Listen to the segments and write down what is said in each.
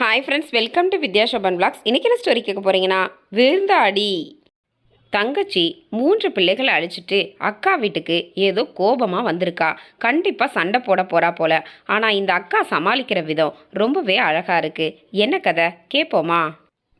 Hi friends welcome to Vidya Shoban blogs இன்றைக்கி என்ன story கேட்க போகிறீங்கன்னா விருந்தாடி. தங்கச்சி மூன்று பிள்ளைகளை அழிச்சிட்டு அக்கா வீட்டுக்கு ஏதோ கோபமாக வந்திருக்கா. கண்டிப்பாக சண்டை போட போகிறா போல. ஆனால் இந்த அக்கா சமாளிக்கிற விதம் ரொம்பவே அழகாக இருக்குது என்ன கதை? கேட்போமா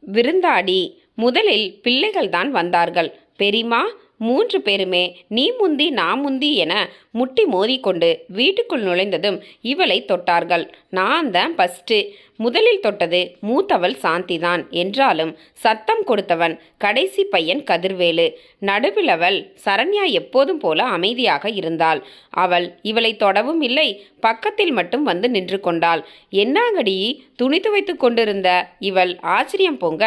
விருந்தாடி முதலில் பிள்ளைகள் தான் வந்தார்கள். பெரியமா மூன்று பேருமே நீ முந்தி நான் முந்தி என முட்டி மோதிக்கொண்டு வீட்டுக்குள் நுழைந்ததும் இவளை தொட்டார்கள். நான் தான் ஃபஸ்ட்டு முதலில் தொட்டது மூத்தவள் சாந்திதான். என்றாலும் சத்தம் கொடுத்தவன் கடைசி பையன் கதிர்வேலு. நடுவிலவள் சரண்யா எப்போதும் போல அமைதியாக இருந்தாள். அவள் இவளை தொடவும் இல்லை பக்கத்தில் மட்டும் வந்து நின்று கொண்டாள். என்னாங்கடி துணி துவைத்து கொண்டிருந்த? இவள் ஆச்சரியம் பொங்க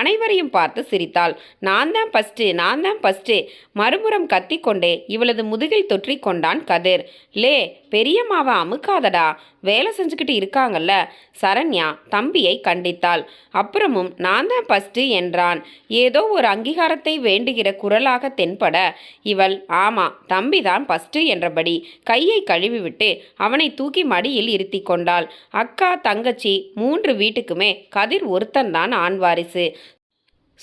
அனைவரையும் பார்த்து சிரித்தாள். நான் தான் ஃபஸ்ட்டு நான் தான் ஃபஸ்ட்டு மறுபுறம் கத்திக்கொண்டே இவளது முதுகில் தொற்றிக் கொண்டான் கதிர். லே பெரியம்மாவை அமுக்காதடா. வேலை செஞ்சுக்கிட்டு இருக்காங்கல்ல. சரண்யா தம்பியை கண்டித்தாள். அப்புறமும் நான் தான் ஃபஸ்ட்டு என்றான். ஏதோ ஒரு அங்கீகாரத்தை வேண்டுகிற குரலாக தென்பட இவள் ஆமா தம்பி தான் ஃபஸ்ட்டு என்றபடி கையை கழுவிவிட்டு அவனை தூக்கி மடியில் இருத்தி கொண்டாள். அக்கா தங்கச்சி மூன்று வீட்டுக்குமே கதிர் ஒருத்தன்தான் ஆண் வாரிசு.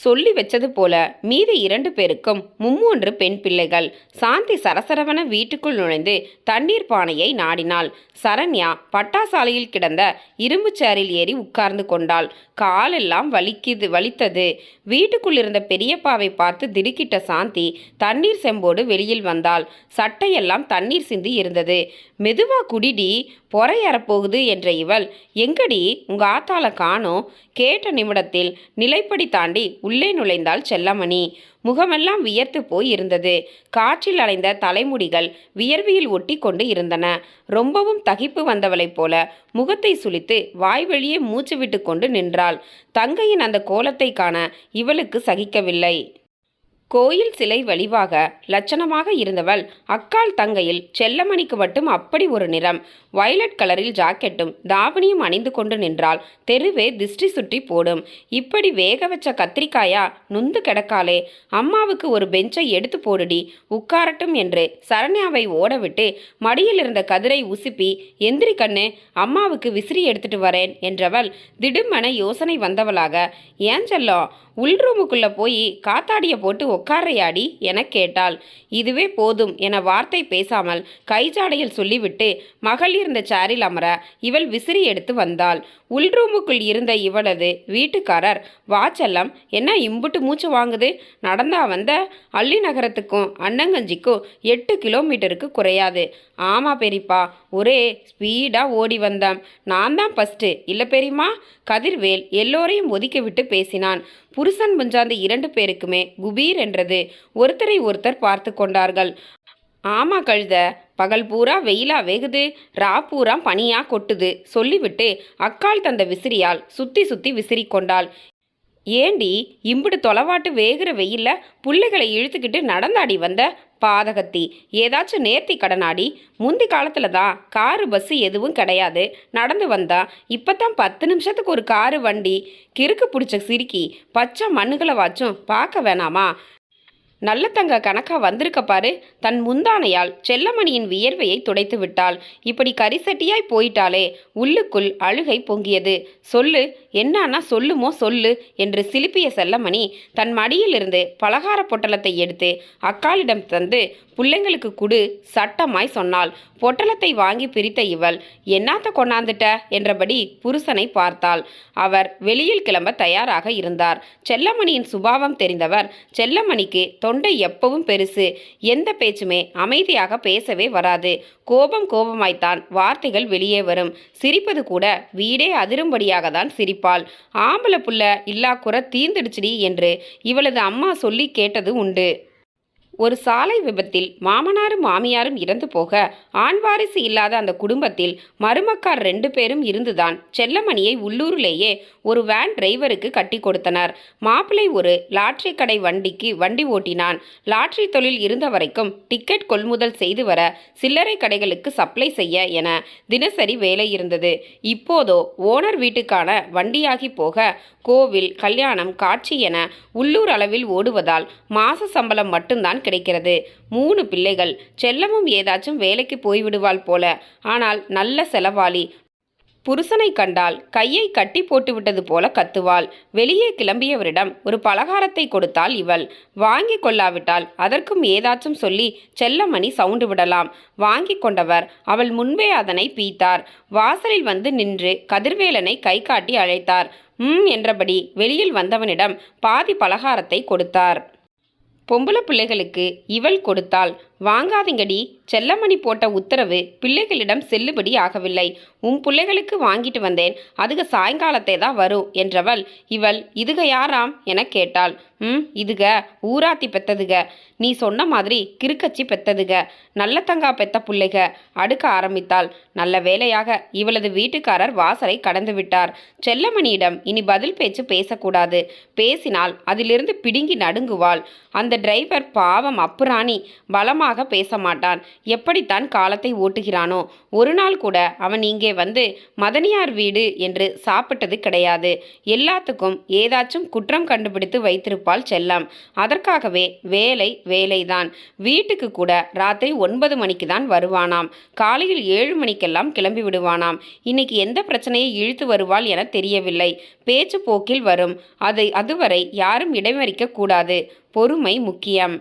சொல்லி வச்சது போல மீதி இரண்டு பேருக்கும் மும்மூன்று பெண் பிள்ளைகள். சாந்தி சரசரவன வீட்டுக்குள் நுழைந்து தண்ணீர் பானையை நாடினாள். சரண்யா பட்டாசாலையில் கிடந்த இரும்பு சேரில் ஏறி உட்கார்ந்து கொண்டாள். காலெல்லாம் வலிக்குது வலித்தது. வீட்டுக்குள் இருந்த பெரியப்பாவை பார்த்து திடுக்கிட்ட சாந்தி தண்ணீர் செம்போடு வெளியில் வந்தாள். சட்டையெல்லாம் தண்ணீர் சிந்தி இருந்தது. மெதுவா குடிடி பொறையறப்போகுது என்ற இவள் எங்கடி? உங்க ஆத்தால காணோம். கேட்ட நிமிடத்தில் நிலைப்படி தாண்டி உள்ளே நுழைந்தாள் செல்லமணி. முகமெல்லாம் வியர்த்து போய் இருந்தது. காற்றில் அலைந்த தலைமுடிகள் வியர்வியில் ஒட்டி கொண்டு இருந்தன. ரொம்பவும் தகிப்பு வந்தவளைப் போல முகத்தை சுளித்து வாய்வெளியே மூச்சு விட்டு கொண்டு நின்றாள். தங்கையின் அந்த கோலத்தை காண இவளுக்கு சகிக்கவில்லை. கோயில் சிலை வழிவாக லட்சணமாக இருந்தவள். அக்கால் தங்கையில் செல்லமணிக்கு மட்டும் அப்படி ஒரு நிறம். வயலட் கலரில் ஜாக்கெட்டும் தாவணியும் அணிந்து கொண்டு நின்றாள். தெருவே திஷ்டி சுற்றி போடும். இப்படி வேக வச்ச கத்திரிக்காயா நுந்து கிடக்காலே அம்மாவுக்கு ஒரு பெஞ்சை எடுத்து போடுடி. உட்காரட்டும் என்று சரண்யாவை ஓடவிட்டு மடியில் இருந்த கதிரை உசுப்பி எந்திரி கண்ணு அம்மாவுக்கு விசிறி எடுத்துட்டு வரேன் என்றவள் திடுமென யோசனை வந்தவளாக. ஏன் செல்லம்? உள்ரூமுக்குள்ள போய் காத்தாடிய போட்டு உட்காரையாடி என கேட்டாள். இதுவே போதும் என வார்த்தை பேசாமல் கைஜாடையில் சொல்லிவிட்டு மகள் இருந்த சேரில் அமர இவள் விசிறி எடுத்து வந்தாள். உள்ரூமுக்குள் இருந்த இவளது வீட்டுக்காரர் வாச்செல்லாம் என்ன இம்புட்டு மூச்சு வாங்குது? நடந்தா வந்த அள்ளி நகரத்துக்கும் அன்னங்கஞ்சிக்கும் எட்டு கிலோமீட்டருக்கு குறையாது. ஆமா பெரியப்பா ஒரே ஸ்பீடாக ஓடி வந்தான். நான் தான் ஃபஸ்ட்டு இல்லை பெரியம்மா? கதிர்வேல் எல்லோரையும் ஒதுக்கி விட்டு பேசினான். புருஷன் முஞ்சாந்த இரண்டு பேருக்குமே குபீர் என்றது ஒருத்தரை ஒருத்தர் பார்த்து கொண்டார்கள். ஆமா கழுத பகல் பூரா வெயிலா வேகுது ரா பூரா பனியா கொட்டுது சொல்லிவிட்டு அக்காள் தந்த விசிறியால் சுத்தி சுத்தி விசிறி கொண்டாள் ஏண்டி இம்புடு தொலைவாட்டு வேகிற வெயில்ல புள்ளைகளை இழுத்துக்கிட்டு நடந்தாடி வந்த பாதகத்தி? ஏதாச்சும் நேர்த்தி கடனாடி? முந்தி காலத்தில் தான் காரு பஸ்ஸு எதுவும் கிடையாது. நடந்து வந்தா இப்பதான் பத்து நிமிஷத்துக்கு ஒரு காரு வண்டி. கிறுக்கு பிடிச்ச சிரிக்கி பச்சை மண்ணுகளை வாச்சும் பார்க்க வேணாமா? நல்ல தங்க கணக்கா வந்திருக்க பாரு. தன் முந்தானையால் செல்லமணியின் வியர்வையை துடைத்து விட்டாள். இப்படி கரிசட்டியாய் போயிட்டாளே. உள்ளுக்குள் அழுகை பொங்கியது. சொல்லு என்னான்னா சொல்லுமோ சொல்லு என்று சிலுப்பிய செல்லமணி தன் மடியிலிருந்து பலகார பொட்டலத்தை எடுத்து அக்காளிடம் தந்து பிள்ளைங்களுக்கு குடு சட்டமாய் சொன்னாள். பொட்டலத்தை வாங்கி பிரித்த இவள் என்னாத்த கொண்டாந்துட்ட? என்றபடி புருஷனை பார்த்தாள். அவர் வெளியில் கிளம்ப தயாராக இருந்தார். செல்லமணியின் சுபாவம் தெரிந்தவர் செல்லமணிக்கு தொண்டை எப்பவும் பெருசு. எந்த பேச்சுமே அமைதியாக பேசவே வராது. கோபம் கோபமாய்த்தான் வார்த்தைகள் வெளியே வரும். சிரிப்பது கூட வீடே அதிரும்படியாக தான் இருப்பாள் ஆம்பளை புள்ள இல்லா குறை தீர்ந்துடுச்சுடி என்று இவளது அம்மா சொல்லி கேட்டது உண்டு. ஒரு சாலை விபத்தில் மாமனாரும் மாமியாரும் இறந்து போக ஆண் வாரிசு இல்லாத அந்த குடும்பத்தில் மருமக்கார் ரெண்டு பேரும் இருந்துதான் செல்லமணியை உள்ளூரிலேயே ஒரு வேன் டிரைவருக்கு கட்டி கொடுத்தனர். மாப்பிள்ளை ஒரு லாட்ரி கடை வண்டிக்கு வண்டி ஓட்டினான். லாட்ரி தொழில் இருந்த வரைக்கும் டிக்கெட் கொள்முதல் செய்து வர சில்லறை கடைகளுக்கு சப்ளை செய்ய என தினசரி வேலை இருந்தது. இப்போதோ ஓனர் வீட்டுக்கான வண்டியாகி போக கோவில் கல்யாணம் காட்சி என உள்ளூர் அளவில் ஓடுவதால் மாச சம்பளம் மட்டும்தான் கிடைக்கிறது. மூணு பிள்ளைகள். செல்லமும் ஏதாச்சும் வேலைக்கு போய்விடுவாள் போல. ஆனால் நல்ல செலவாளி. புருஷனை கண்டால் கையை கட்டி போட்டுவிட்டது போல கத்துவாள். வெளியே கிளம்பியவரிடம் ஒரு பலகாரத்தை கொடுத்தாள் இவள். வாங்கி கொள்ளாவிட்டால் அதற்கும் ஏதாச்சும் சொல்லி செல்லமணி சவுண்டு விடலாம். வாங்கி கொண்டவர் அவள் முன்பே அதனை பீத்தார் வாசலில் வந்து நின்று கதிர்வேலனை கை காட்டி அழைத்தார். ம் என்றபடி வெளியில் வந்தவனிடம் பாதி பலகாரத்தை கொடுத்தார். பொம்பளை பிள்ளைகளுக்கு இவள் கொடுத்தாள் வாங்காதீங்கடி. செல்லமணி போட்ட உத்தரவு பிள்ளைகளிடம் செல்லுபடி ஆகவில்லை. உன் பிள்ளைகளுக்கு வாங்கிட்டு வந்தேன். அதுக சாயங்காலத்தே தான் வரும் என்றவள். இவள் இதுக யாராம்? என கேட்டாள். ம் இதுக. ஊராத்தி பெத்ததுக. நீ சொன்ன மாதிரி கிறுக்கச்சி பெத்ததுக. நல்ல தங்கா பெத்த பிள்ளைக. அடுக்க ஆரம்பித்தாள். நல்ல வேளையாக இவளது வீட்டுக்காரர் வாசலை கடந்து விட்டார். செல்லமணியிடம் இனி பதில் பேச்சு பேசக்கூடாது. பேசினால் அதிலிருந்து பிடுங்கி நடுங்குவாள். அந்த டிரைவர் பாவம் அப்புராணி சுத்தமாக பேச மாட்டான் எப்படித்தான் காலத்தை ஓட்டுகிறானோ? ஒரு நாள் கூட அவன் இங்கே வந்து மதனியார் வீடு என்று சாப்பிட்டது கிடையாது. எல்லாத்துக்கும் ஏதாச்சும் குற்றம் கண்டுபிடித்து வைத்திருப்பாள் செல்லம். அதற்காகவே வேலை வேலைதான். வீட்டுக்கு கூட ராத்திரி ஒன்பது மணிக்கு தான் வருவானாம். காலையில் ஏழு மணிக்கெல்லாம் கிளம்பி விடுவானாம். இன்னைக்கு எந்த பிரச்சனையை இழுத்து வருவாள் என தெரியவில்லை. பேச்சு போக்கில் வரும். அதை அதுவரை யாரும் இடைமறிக்க கூடாது. பொறுமை முக்கியம்.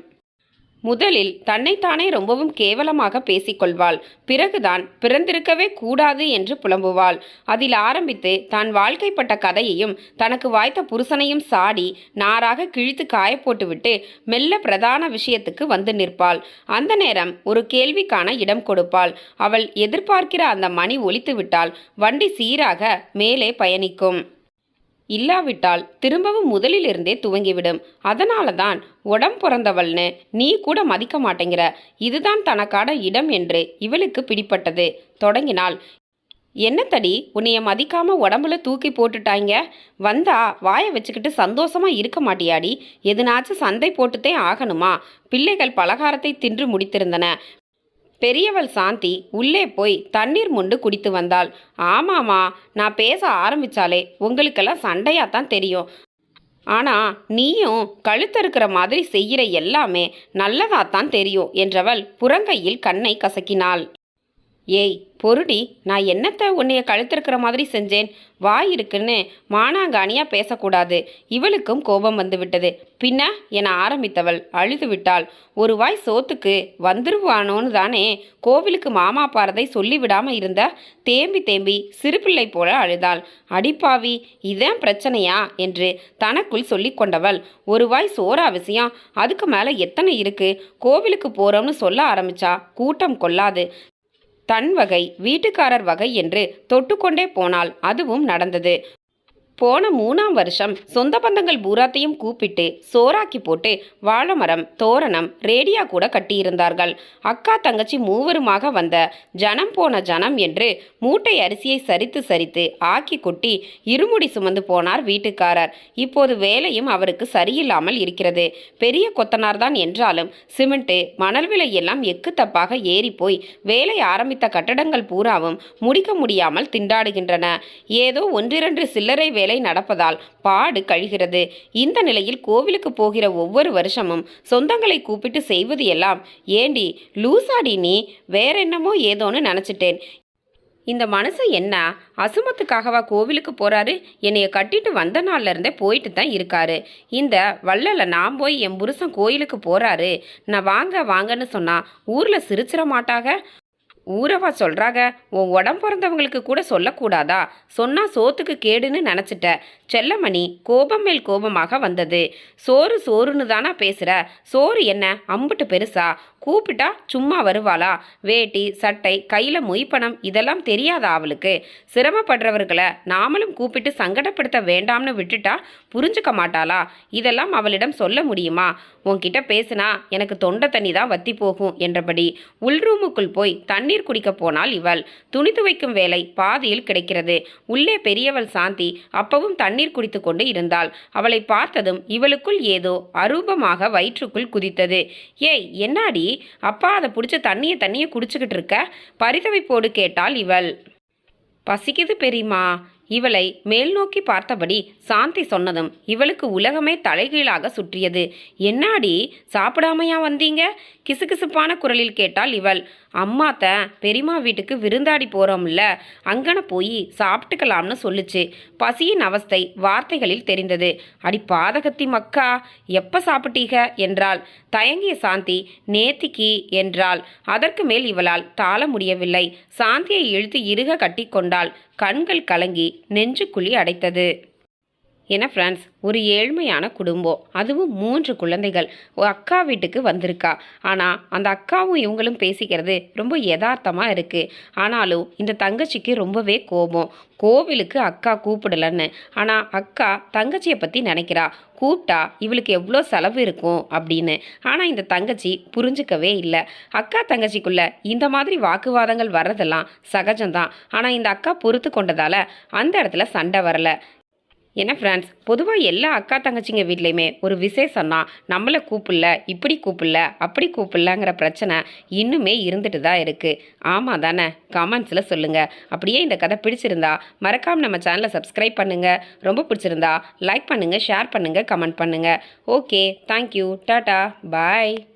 முதலில் தன்னைத்தானே ரொம்பவும் கேவலமாக பேசிக்கொள்வாள். பிறகுதான் பிறந்திருக்கவே கூடாது என்று புலம்புவாள். அதில் ஆரம்பித்து தான் வாழ்க்கைப்பட்ட கதையையும் தனக்கு வாய்த்த புருஷனையும் சாடி நாராக கிழித்து காயப்போட்டுவிட்டு மெல்ல பிரதான விஷயத்துக்கு வந்து நிற்பாள். அந்த நேரம் ஒரு கேள்விக்கான இடம் கொடுப்பாள். அவள் எதிர்பார்க்கிற அந்த மணி ஒலித்து விட்டால் வண்டி சீராக மேலே பயணிக்கும். இல்லாவிட்டால் திரும்பவும் முதலிலிருந்தே துவங்கிவிடும். அதனால தான் உடம் பிறந்தவள்னு நீ கூட மதிக்க மாட்டேங்கிற. இதுதான் தனக்கான இடம் என்று இவளுக்கு பிடிப்பட்டது. தொடங்கினாள். என்னத்தடி உன்னைய மதிக்காம உடம்புல தூக்கி போட்டுட்டாங்க வந்தா வாயை வச்சுக்கிட்டு சந்தோஷமா இருக்க மாட்டியாடி? எதுனாச்சும் சந்தை போட்டுத்தே ஆகணுமா? பிள்ளைகள் பலகாரத்தை தின்று முடித்திருந்தன. பெரியவள் சாந்தி உள்ளே போய் தண்ணீர் மொண்டு குடித்து வந்தாள். ஆமாமா நான் பேச ஆரம்பிச்சாலே உங்களுக்கெல்லாம் சண்டையாக தான் தெரியும். ஆனால் நீயும் கழுத்தறுக்கிற மாதிரி செய்கிற எல்லாமே நல்லதாகத்தான் தெரியும் என்றவள் புறங்கையில் கண்ணை கசக்கினாள். ஏய் பொருடி நான் என்னத்தை உன்னைய கழுத்திருக்கிற மாதிரி செஞ்சேன்? வாய் இருக்குன்னு மானாங்கானியாக பேசக்கூடாது. இவளுக்கும் கோபம் வந்துவிட்டது. பின்ன என ஆரம்பித்தவள் அழுது விட்டாள். ஒரு வாய் சோத்துக்கு வந்துருவானோன்னு தானே கோவிலுக்கு மாமா பாரதை சொல்லிவிடாம இருந்த தேம்பி தேம்பி சிறுபிள்ளை போல அழுதாள். அடிப்பாவி இதான் பிரச்சனையா? என்று தனக்குள் சொல்லி கொண்டவள். ஒரு வாய் சோறா விஷயம் அதுக்கு மேலே எத்தனை இருக்கு? கோவிலுக்கு போறோம்னு சொல்ல ஆரம்பிச்சா கூட்டம் கொள்ளாது. தன் வகை வீட்டுக்காரர் வகை என்று தொட்டுக்கொண்டே போனால் அதுவும் நடந்தது. போன மூணாம் வருஷம் சொந்த பந்தங்கள் பூராத்தையும் கூப்பிட்டு சோறாக்கி போட்டு வாழைமரம் தோரணம் ரேடியா கூட கட்டியிருந்தார்கள். அக்கா தங்கச்சி மூவருமாக வந்த ஜனம் போன ஜனம் என்று மூட்டை அரிசியை சரித்து சரித்து ஆக்கி கொட்டி இருமுடி சுமந்து போனார் வீட்டுக்காரர். இப்போது வேலையும் அவருக்கு சரியில்லாமல் இருக்கிறது. பெரிய கொத்தனார் தான் என்றாலும் சிமெண்ட்டு மணல் விலை எல்லாம் எக்கு தப்பாக ஏறி போய் வேலை ஆரம்பித்த கட்டடங்கள் பூராவும் முடிக்க முடியாமல் திண்டாடுகின்றன. ஏதோ ஒன்றிரண்டு சில்லறை வேலை நடப்பதால் பாடு கழிகிறது. இந்த நிலையில் கோவிலுக்கு போகிற ஒவ்வொரு வருஷமும் சொந்தங்களை கூப்பிட்டு செய்வது எல்லாம் ஏண்டி லூசாடி நீ? வேற என்னமோ ஏதோன்னு நினச்சிட்டேன். இந்த மனுஷன் என்ன? அசுமத்துக்காகவா கோவிலுக்கு போறாரு? என்னைய கட்டிட்டு வந்த நாள்ல இருந்தே போயிட்டு தான் இருக்காரு. இந்த வள்ளல நான் போய் என் புருஷன் கோயிலுக்கு போறாரு. நான் வாங்க வாங்கன்னு சொன்னா ஊர்ல சிரிச்சிட மாட்டாக? ஊரவா சொல்கிறாங்க உன் உடம்பு பிறந்தவங்களுக்கு கூட சொல்லக்கூடாதா? சொன்னால் சோத்துக்கு கேடுன்னு நினச்சிட்ட. செல்லமணி கோபம் மேல் கோபமாக வந்தது. சோறு சோறுன்னு தானா பேசுகிற சோறு என்ன? அம்புட்டு பெருசா? கூப்பிட்டா சும்மா வருவாளா? வேட்டி சட்டை கையில் மொய்ப்பணம் இதெல்லாம் தெரியாதா அவளுக்கு? சிரமப்படுறவர்களை நாமளும் கூப்பிட்டு சங்கடப்படுத்த வேண்டாம்னு விட்டுட்டா புரிஞ்சுக்க மாட்டாளா? இதெல்லாம் அவளிடம் சொல்ல முடியுமா? உன்கிட்ட பேசுனா எனக்கு தொண்டை தண்ணி தான் வத்தி போகும் என்றபடி உள்ரூமுக்குள் போய் தண்ணி தண்ணீர் குடிக்க போனால் இவள். துணி துவைக்கும் வேலை பாதியில் கிடைக்கிறது. உள்ளே பெரியவள் சாந்தி அப்பவும் தண்ணீர் குடித்து கொண்டு இருந்தாள். அவளை பார்த்ததும் இவளுக்குள் ஏதோ அரூபமாக வயிற்றுக்குள் குதித்தது. ஏய் என்னாடி? அப்பா அதை பிடிச்ச தண்ணியை தண்ணியை குடிச்சுக்கிட்டு இருக்க? பரிதவிப்போடு கேட்டாள் இவள். பசிக்குது பெரியம்மா. இவளை மேல் நோக்கி பார்த்தபடி சாந்தி சொன்னதும் இவளுக்கு உலகமே தலைகீழாக சுற்றியது. என்னாடி? சாப்பிடாமையா வந்தீங்க? கிசுகிசுப்பான குரலில் கேட்டால் இவள். அம்மாத்த பெரியம்மா வீட்டுக்கு விருந்தாடி போகிறோம்ல அங்கன போய் சாப்பிட்டுக்கலாம்னு சொல்லுச்சு. பசியின் அவஸ்தை வார்த்தைகளில் தெரிந்தது. அடி பாதகத்தி மக்கா எப்போ சாப்பிட்டீக? என்றாள். தயங்கிய சாந்தி நேத்திக்கு என்றாள். அதற்கு மேல் இவளால் தாள முடியவில்லை. சாந்தியை இழுத்து இறுக கட்டிக்கொண்டாள் கண்கள் கலங்கி நெஞ்சுக்குழி அடைத்தது. ஏன்னா ஃப்ரெண்ட்ஸ் ஒரு ஏழ்மையான குடும்பம். அதுவும் மூன்று குழந்தைகள். ஒரு அக்கா வீட்டுக்கு வந்திருக்கா. ஆனால் அந்த அக்காவும் இவங்களும் பேசிக்கிறது ரொம்ப யதார்த்தமாக இருக்குது ஆனாலும் இந்த தங்கச்சிக்கு ரொம்பவே கோபம். கோவிலுக்கு அக்கா கூப்பிடலன்னு. ஆனால் அக்கா தங்கச்சியை பற்றி நினைக்கிறா. கூப்பிட்டா இவளுக்கு எவ்வளோ செலவு இருக்கும்? அப்படின்னு. ஆனால் இந்த தங்கச்சி புரிஞ்சுக்கவே இல்லை. அக்கா தங்கச்சிக்குள்ள இந்த மாதிரி வாக்குவாதங்கள் வர்றதெல்லாம் சகஜம்தான். ஆனால் இந்த அக்கா பொறுத்து கொண்டதால் அந்த இடத்துல சண்டை வரல. என்ன ஃப்ரெண்ட்ஸ் பொதுவாக எல்லா அக்கா தங்கச்சிங்க வீட்லேயுமே ஒரு விசேஷம்னா நம்மளை கூப்பிடல இப்படி கூப்பிடல அப்படி கூப்பிடலங்கிற பிரச்சனை இன்னுமே இருந்துட்டு தான் இருக்குது ஆமாம் தானே? கமெண்ட்ஸில் சொல்லுங்கள் அப்படியே இந்த கதை பிடிச்சிருந்தா மறக்காமல் நம்ம சேனலை சப்ஸ்கிரைப் பண்ணுங்கள் ரொம்ப பிடிச்சிருந்தா லைக் பண்ணுங்கள் ஷேர் பண்ணுங்கள் கமெண்ட் பண்ணுங்கள் ஓகே தேங்க்யூ டாட்டா பாய்